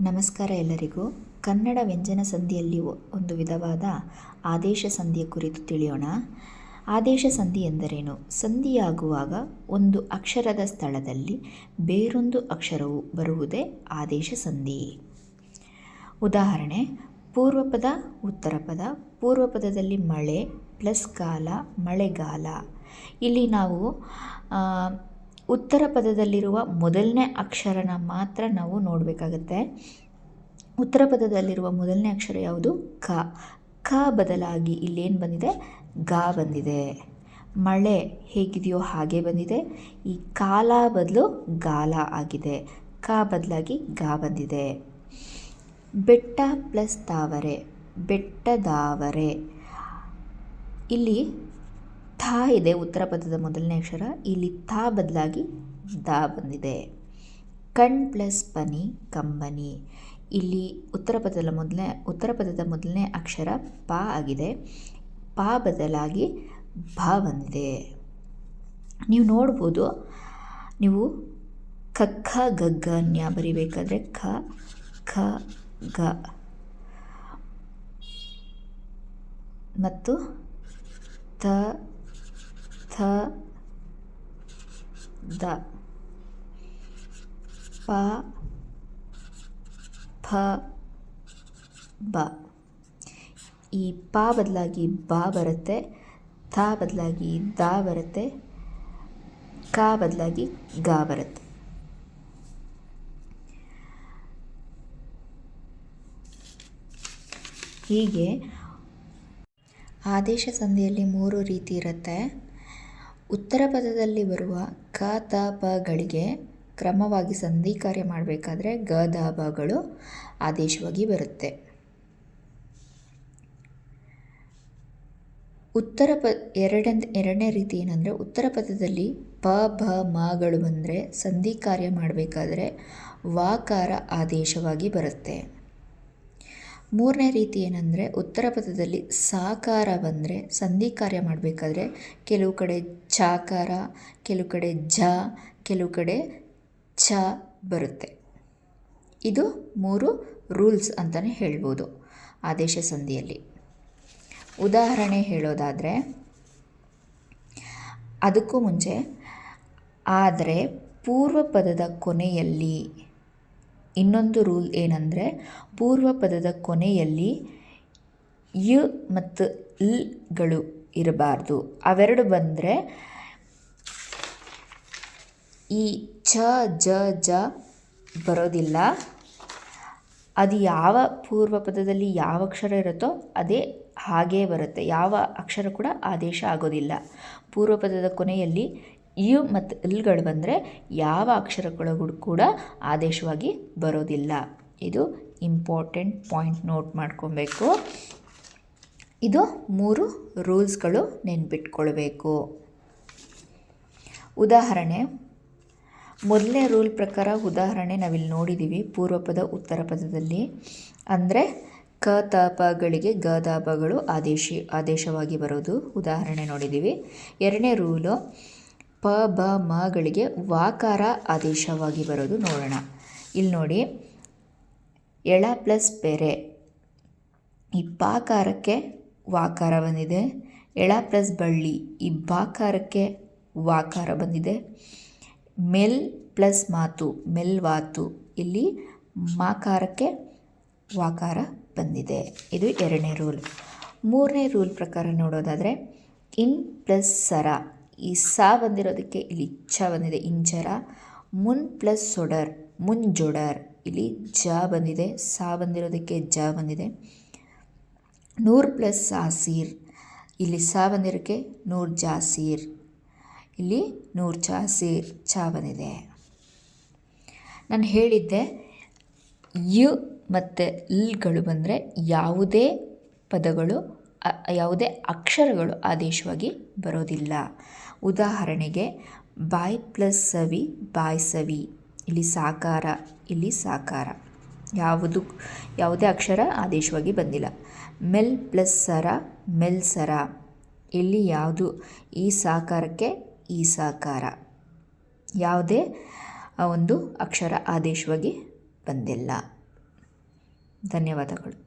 ನಮಸ್ಕಾರ ಎಲ್ಲರಿಗೂ. ಕನ್ನಡ ವ್ಯಂಜನ ಸಂಧಿಯಲ್ಲಿ ಒಂದು ವಿಧವಾದ ಆದೇಶ ಸಂಧಿಯ ಕುರಿತು ತಿಳಿಯೋಣ. ಆದೇಶ ಸಂಧಿ ಎಂದರೇನು? ಸಂಧಿಯಾಗುವಾಗ ಒಂದು ಅಕ್ಷರದ ಸ್ಥಳದಲ್ಲಿ ಬೇರೊಂದು ಅಕ್ಷರವು ಬರುವುದೇ ಆದೇಶ ಸಂಧಿ. ಉದಾಹರಣೆ, ಪೂರ್ವಪದ ಉತ್ತರ ಪದ ಪೂರ್ವಪದದಲ್ಲಿ ಮಳೆ, ಪ್ಲಸ್ ಕಾಲ, ಮಳೆಗಾಲ. ಇಲ್ಲಿ ನಾವು ಉತ್ತರ ಪದದಲ್ಲಿರುವ ಮೊದಲನೇ ಅಕ್ಷರನ ಮಾತ್ರ ನಾವು ನೋಡಬೇಕಾಗತ್ತೆ. ಉತ್ತರ ಪದದಲ್ಲಿರುವ ಮೊದಲನೇ ಅಕ್ಷರ ಯಾವುದು? ಕ. ಕ ಬದಲಾಗಿ ಇಲ್ಲೇನು ಬಂದಿದೆ? ಗ ಬಂದಿದೆ. ಮಳೆ ಹೇಗಿದೆಯೋ ಹಾಗೆ ಬಂದಿದೆ. ಈ ಕಾಲ ಬದಲು ಗಾಲ ಆಗಿದೆ. ಕ ಬದಲಾಗಿ ಗ ಬಂದಿದೆ. ಬೆಟ್ಟ ಪ್ಲಸ್ ತಾವರೆ. ಬೆಟ್ಟದಾವರೆ. ಇಲ್ಲಿ ಥಾ ಇದೆ ಉತ್ತರ ಪದದ ಮೊದಲನೇ ಅಕ್ಷರ. ಇಲ್ಲಿ ಥಾ ಬದಲಾಗಿ ದ ಬಂದಿದೆ. ಕಣ್ ಪ್ಲಸ್ ಪನಿ, ಕಂಬನಿ. ಇಲ್ಲಿ ಉತ್ತರ ಪದದ ಮೊದಲನೇ, ಉತ್ತರ ಪದದ ಮೊದಲನೇ ಅಕ್ಷರ ಪ ಆಗಿದೆ. ಪ ಬದಲಾಗಿ ಭ ಬಂದಿದೆ. ನೀವು ನೋಡ್ಬೋದು, ನೀವು ಖ ಗಗ್ಗ ನ್ಯ ಬರಿಬೇಕಾದ್ರೆ ಖ ಖ, ಗ. ಮತ್ತು ತ ಥ ದ. ಪ. ಫ ಬ. ಈ ಪ ಬದಲಾಗಿ ಬ ಬರುತ್ತೆ, ಥ ಬದಲಾಗಿ ದ ಬರುತ್ತೆ, ಕ ಬದಲಾಗಿ ಗ ಬರುತ್ತೆ. ಹೀಗೆ ಆದೇಶ ಸಂಧಿಯಲ್ಲಿ ಮೂರು ರೀತಿ ಇರುತ್ತೆ. ಉತ್ತರ ಪದದಲ್ಲಿ ಬರುವ ಕ, ತ ಪಗಳಿಗೆ ಕ್ರಮವಾಗಿ ಸಂಧಿ ಕಾರ್ಯ ಮಾಡಬೇಕಾದ್ರೆ ಗ, ದ ಬಗಳು ಆದೇಶವಾಗಿ ಬರುತ್ತೆ. ಉತ್ತರ ಪ ಎರಡನೇ ಎರಡನೇ ರೀತಿ ಏನಂದರೆ ಉತ್ತರ ಪದದಲ್ಲಿ ಪ, ಭ ಮಗಳು ಬಂದರೆ ಸಂಧಿ ಕಾರ್ಯ ಮಾಡಬೇಕಾದ್ರೆ ವಾಕಾರ ಆದೇಶವಾಗಿ ಬರುತ್ತೆ. ಮೂರನೇ ರೀತಿ ಏನಂದರೆ ಉತ್ತರ ಪದದಲ್ಲಿ ಸಾಕಾರ ಬಂದರೆ ಸಂಧಿ ಕಾರ್ಯ ಮಾಡಬೇಕಾದ್ರೆ ಕೆಲವು ಕಡೆ ಚಾಕಾರ, ಕೆಲವು ಕಡೆ ಝ ಕೆಲವು ಕಡೆ ಛ ಬರುತ್ತೆ. ಇದು ಮೂರು ರೂಲ್ಸ್ ಅಂತಲೇ ಹೇಳ್ಬೋದು ಆದೇಶ ಸಂಧಿಯಲ್ಲಿ. ಉದಾಹರಣೆ ಹೇಳೋದಾದರೆ, ಅದಕ್ಕೂ ಮುಂಚೆ, ಆದರೆ ಪೂರ್ವ ಪದದ ಕೊನೆಯಲ್ಲಿ ಇನ್ನೊಂದು ರೂಲ್ ಏನಂದರೆ ಪೂರ್ವ ಪದದ ಕೊನೆಯಲ್ಲಿ ಯ ಮತ್ತು ಲ್ಗಳು ಇರಬಾರ್ದು. ಅವೆರಡು ಬಂದರೆ ಈ ಛ ಜ ಜ ಬರೋದಿಲ್ಲ. ಅದು ಯಾವ ಪೂರ್ವ ಪದದಲ್ಲಿ ಯಾವ ಅಕ್ಷರ ಇರುತ್ತೋ ಅದೇ ಹಾಗೇ ಬರುತ್ತೆ. ಯಾವ ಅಕ್ಷರ ಕೂಡ ಆದೇಶ ಆಗೋದಿಲ್ಲ. ಪೂರ್ವ ಪದದ ಕೊನೆಯಲ್ಲಿ ಯು ಮತ್ತು ಇಲ್ಗಳು ಬಂದರೆ ಯಾವ ಅಕ್ಷರಗಳು ಕೂಡ ಆದೇಶವಾಗಿ ಬರೋದಿಲ್ಲ. ಇದು ಇಂಪಾರ್ಟೆಂಟ್ ಪಾಯಿಂಟ್ ನೋಟ್ ಮಾಡ್ಕೊಬೇಕು. ಇದು ಮೂರು ರೂಲ್ಸ್ಗಳು ನೆನ್ಪಿಟ್ಕೊಳ್ಬೇಕು. ಉದಾಹರಣೆ ಮೊದಲನೇ ರೂಲ್ ಪ್ರಕಾರ ಉದಾಹರಣೆ ನಾವಿಲ್ಲಿ ನೋಡಿದ್ದೀವಿ ಪೂರ್ವ ಪದ ಉತ್ತರ ಪದದಲ್ಲಿ ಅಂದರೆ ಕ ತಾಪಗಳಿಗೆ ಪಗಳಿಗೆ ಗ ಆದೇಶಿ ಆದೇಶ, ಆದೇಶವಾಗಿ ಬರೋದು. ಉದಾಹರಣೆ ನೋಡಿದ್ದೀವಿ ಎರಡನೇ ರೂಲು ಪ ಬ ಮಗಳಿಗೆ ವಾಕಾರ ಆದೇಶವಾಗಿ ಬರೋದು ನೋಡೋಣ. ಇಲ್ಲಿ ನೋಡಿ, ಎಳ ಪ್ಲಸ್ ಬೆರೆ. ಈ ಪಾಕಾರಕ್ಕೆ ವಾಕಾರ ಬಂದಿದೆ. ಎಳ ಪ್ಲಸ್ ಬಳ್ಳಿ, ಈ ಬಾಕಾರಕ್ಕೆ ವಾಕಾರ ಬಂದಿದೆ. ಮೆಲ್ ಪ್ಲಸ್ ಮಾತು ಮೆಲ್ವಾತು ಇಲ್ಲಿ ಮಾಕಾರಕ್ಕೆ ವಾಕಾರ ಬಂದಿದೆ. ಇದು ಎರಡನೇ ರೂಲ್. ಮೂರನೇ ರೂಲ್ ಪ್ರಕಾರ ನೋಡೋದಾದರೆ, ಇನ್ ಪ್ಲಸ್ ಸರ. ಈ ಸಾ ಬಂದಿರೋದಕ್ಕೆ ಇಲ್ಲಿ ಛ ಬಂದಿದೆ. ಇಂಚರ, ಮುನ್ ಪ್ಲಸ್ ಸೊಡರ್ ಮುಂಜೊಡರ್ ಇಲ್ಲಿ ಜ ಬಂದಿದೆ, ಸಾ ಬಂದಿರೋದಕ್ಕೆ ಜ ಬಂದಿದೆ. ನೂರ್ ಪ್ಲಸ್ ಸಾಸೀರ್ ಇಲ್ಲಿ ಸಾ ಬಂದಿರೋಕ್ಕೆ ನೂರ್ ಜಾಸೀರ್. ಇಲ್ಲಿ ನೂರ್ ಚಾಸೀರ್ ಚ ಬಂದಿದೆ. ನಾನು ಹೇಳಿದ್ದೆ, ಯು ಮತ್ತು ಲ್ಗಳು ಬಂದರೆ ಯಾವುದೇ ಪದಗಳು ಯಾವುದೇ ಅಕ್ಷರಗಳು ಆದೇಶವಾಗಿ ಬರೋದಿಲ್ಲ. ಉದಾಹರಣೆಗೆ, ಬಾಯ್ ಪ್ಲಸ್ ಸವಿ, ಬಾಯ್ ಸವಿ. ಇಲ್ಲಿ ಸಾಕಾರ ಇಲ್ಲಿ ಸಾಕಾರ. ಯಾವುದು, ಯಾವುದೇ ಅಕ್ಷರ ಆದೇಶವಾಗಿ ಬಂದಿಲ್ಲ. ಮೆಲ್ ಪ್ಲಸ್ ಸರ, ಮೆಲ್ ಸರ. ಇಲ್ಲಿ ಯಾವುದು, ಈ ಸಾಕಾರಕ್ಕೆ ಈ ಸಾಕಾರ. ಯಾವುದೇ ಒಂದು ಅಕ್ಷರ ಆದೇಶವಾಗಿ ಬಂದಿಲ್ಲ. ಧನ್ಯವಾದಗಳು.